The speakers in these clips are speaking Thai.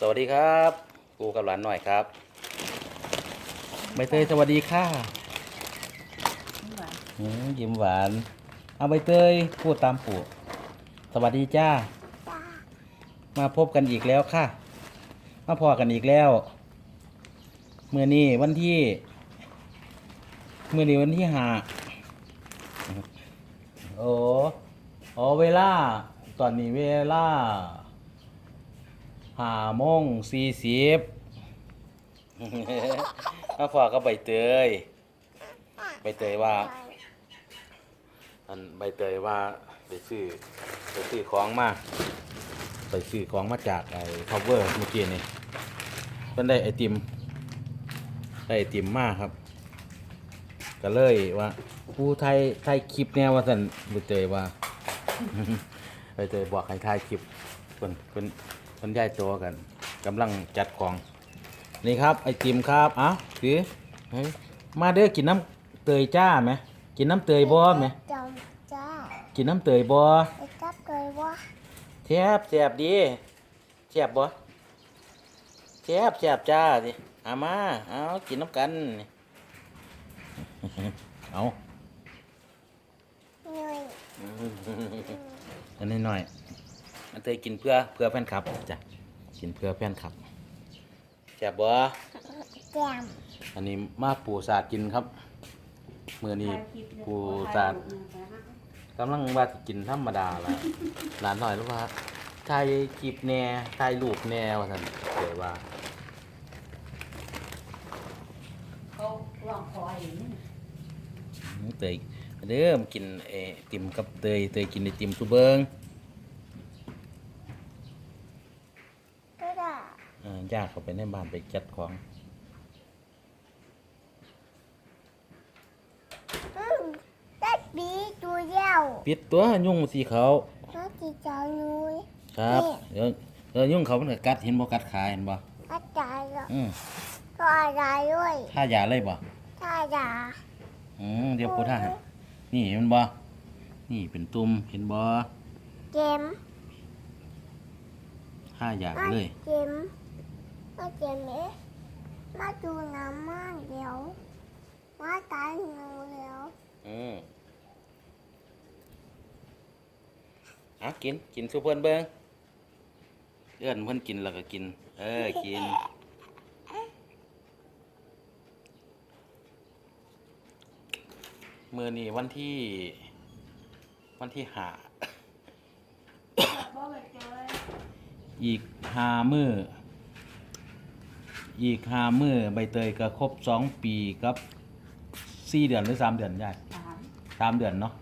สวัสดีครับปูกับหลานหน่อยครับใบเตยสวัสดีค่ะอืมยิ้มหวาน เอาใบเตยพูดตามปู่สวัสดีจ้า มาพบกันอีกแล้วค่ะ มาพอกันอีกแล้วเมื่อนี้วันที่เมื่อนี้วันที่ห้าโอ้โอ้เวลา ตอนนี้เวลา ห้าโมงสี่สิบมาพอกับใบเตย ใบเตยว่า อันใบเตยว่าไปซื้อไปซื้อของมาไปซื้อของมาจากไอ้ cover เมื่อกี้นี่เพิ่นได้ไอติมได้ไอติมมาครับ ก็เลยว่าผู้ไทยไทยคลิปแนวว่าสันใบเตยว่าใบเตยบอกให้ถ่ายคลิปเพิ่นเพิ่น เพิ่นย้ายตัวกันกำลังจัดของ นี่ครับไอติมครับอะถือเฮ้ยมาเด้อกินน้ำเตยจ้าไหมกินน้ำเตยบ่ไหมจำจ้ากินน้ำเตยบ่ไอ้กับเลยว่าแซ่บแซ่บดีแซ่บบ่แซ่บแซ่บจ้าสิเอามาเอากินน้ำกันนี่เอาเหนื่อยอันนี้หน่อย อันเตยกินเพื่อเพื่อแฟนคลับจ้ะกินเพื่อแฟนคลับแซ่บบ่แก้มอันนี้มาปูสาดกินครับมื้อนี้ปูสาดกำลังว่าสิกินธรรมดาละหลานหน่อยรู้ว่าถ่ายคลิปแหน่ถ่ายรูปแหน่ว่าท่านเกิดว่าเขาลองคอยอย่างนี้อืมเตยเด้อมากินเออติ่มกับเตยเตยกินไอติมสุเบิง ก็ได้ เอ่ ย่าเข้าไปในบ้านไปจัดของอืมได้ปีตัวเดียวปิดตัวยุ่งสีเขาน้องจีจอยนุ้ยครับ เดี๋ยวเดี๋ยวยุ่งเขามันก็กัดเห็นบ่กัดขาเห็นบ่อาจารย์อืมก็อะไรด้วยท่ายาเลยบ่ถ้าด่าอืมเดี๋ยวพูดท่าให้นี่เห็นบ่นี่เป็นตุ่มเห็นบ่เจมท่ายามาเลยเจม มาเจมเอ๊ะมาดูน้ำมันเดี๋ยวมาตายหนูเดี๋ยวอืมเอากินกินสุเพิ่นเบิ่งเอื้อนเพิ่นกินแล้วก็กิน เออกิน มือนี่วันที่ วันที่ห้าบ่ไปเจออีกห้ามือ อีกห้ามือใบเตยก็ครบสองปีกับสี่เดือนหรือสามเดือนยายสามสามเดือนเนาะ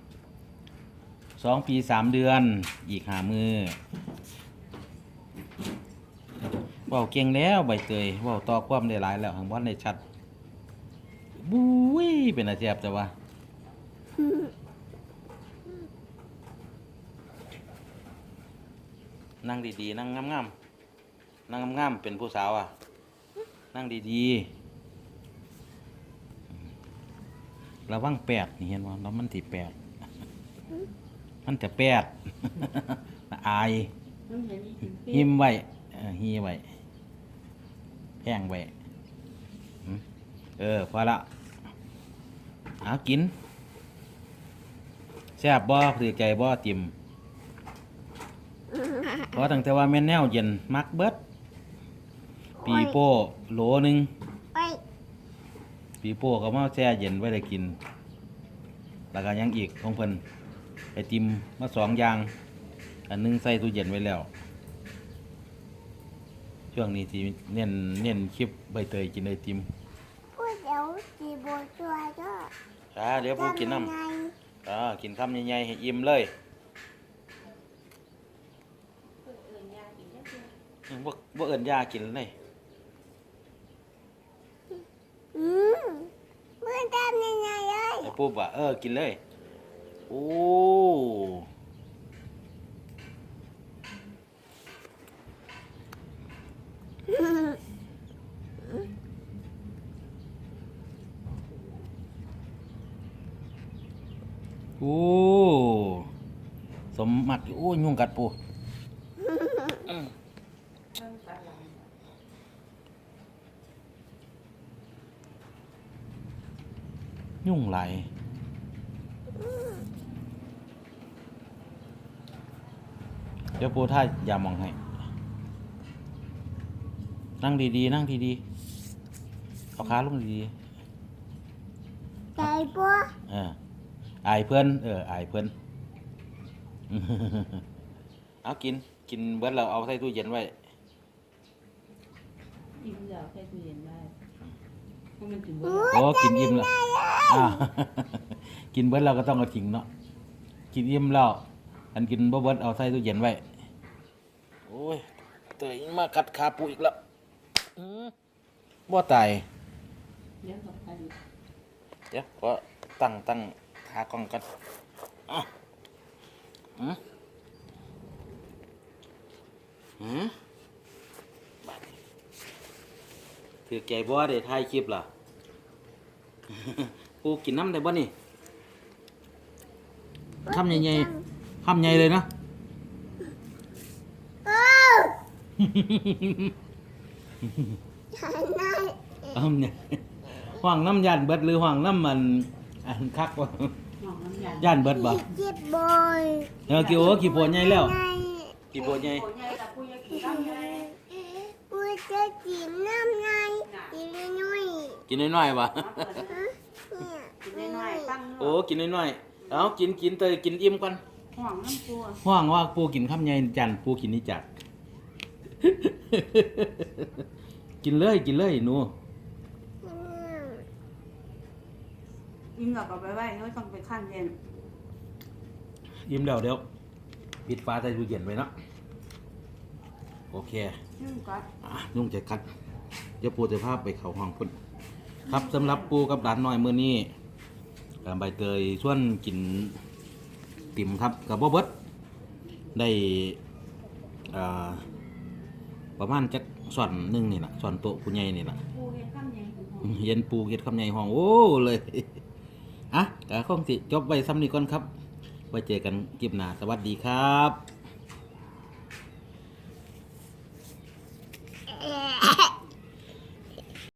สองปีสามเดือน อีกหามือเว้าเก่งแล้วใบเตยเว้าต่อความได้หลายแล้วหังบ่ได้ชัดบุ้ยเป็นอาเจียบจ้ะวะนั่งดีๆ นั่งงามๆนั่งงามๆเป็นผู้สาวอะ นั่งดีๆ ระวังแปดนี่เห็นว่าแล้วมันสิแปด มันจะแปด อาย มันเห็นอีกถึงปีหิมไว้เออฮีไว้แพงไว้อืมเออ พอละเอากิน แซ่บบ่ถือใจบ่ติ่มเพราะตั้งแต่ว่าแม่นแนวเย็น มักเบิด ปีโป้โหลหนึงไปปีโป้ก็มาแช่เย็นไว้ได้กิน แล้วก็ยังอีกของเพิ่นไอติมมาสองอย่าง อันหนึงใส่ตู้เย็นไว้แล้ว ช่วงนี้ที่เน้นเน้นคลิปใบเตยกินไอติมพูดเดี๋ยวจีโบช่วยด้วยอ่าเดี๋ยวพูกินน้ทำยังไงำอ่ากินคำใหญ่ๆให้อิ่มเลยเอื่นยากินได้เพียงอืมบ่บ่เอิ้นยากินเลย อืมเพื่อนทำยังไงเลย ไอ้ ปุ๊บว่าเออกินเลย โอ้โอ้สมมักโอ้ยยุงกัดปู เรื่องปลาไหล ยุ่งไหลายเดี๋ยวปูท่าอย่ามองให้ นั่งดีๆ นั่งดีๆเอาขาลงดีใจปัวๆเอออายเพื่อนเอออายเพื่อนเอากิน กินเบิดเราเอาใส่ตู้เย็นไว้อิ่มแล้วใส่ตู้เย็นได้ เพราะมันถึงโอ้กินอิ่มแล้วอ้าวกินเบิดเราก็ต้องเอาทิ้งเนาะกินอิ่มแล้วอันกินบ่เบิดเอาใส่ตู้เย็นไว้โอ้ยเตยมากัดขาปูอีกแล้วอื้อบ่ตายเดี๋ยวกับใครเดี๋ยวก็ตั้งตั้งทากล้องกันอะอืมอืมบัดนี้ ถือแก่บ่ได้ถ่ายคลิปล่ะ ปูกินน้ำได้บ่นี่ทำใหญ่ๆทำใหญ่เลยนะเอ้าฉันได้ทำเนี่ยห่วางน้ำยันเบิดหรือห่วางน้ำมันอันคักวะน้องน้ำยาย่านเบิดบ่เจ็บบ่อยเออกี่โอ้กี่ปวดใหญ่แล้วไงกี่ปวดใหญ่โอ้ยายกับปุ้ยกินข้าวไงกูจะกินน้ำไง กินน้อยกินน้อยๆวะๆฮะเนี่ยกินน้อยๆตั้งโอ้กินน้อยๆเอากินกินเตยกินอิ่มก่อนห่วงน้ำตัวห่วงว่าปูกินข้ามใหญ่จันปูกินนี่จัดกินเลยกินเลยหนูอิ่มแล้วก็ไปไว้ไม่ต้องไปขั้นเย็นอิ่มแล้วเดี๋ยวปิดฟ้าใส่ตู้เย็นไว้เนาะโอเคนี่ก็อะนุ่งจะคัดเดี๋ยวปูจะพาไปเขาห้องพุ่นครับสำหรับปูกับหลานน้อยมื้อนี้ใบเตยชวนกินติ่มครับกับบ่เบิดได้อ่าประมาณจักส่วนหนึ่งนี่แหละส่วนโต๊ะผู้ใหญ่นี่ล่ะปูเห็นข้ามเย็นอืมเย็นปูเฮ็ดคำใหญ่ห้องโอ้เลยอะก็คงสิจบไว้ซ้ำนี้ก่อนครับ ไว้เจอกันคลิปหน้าสวัสดีครับ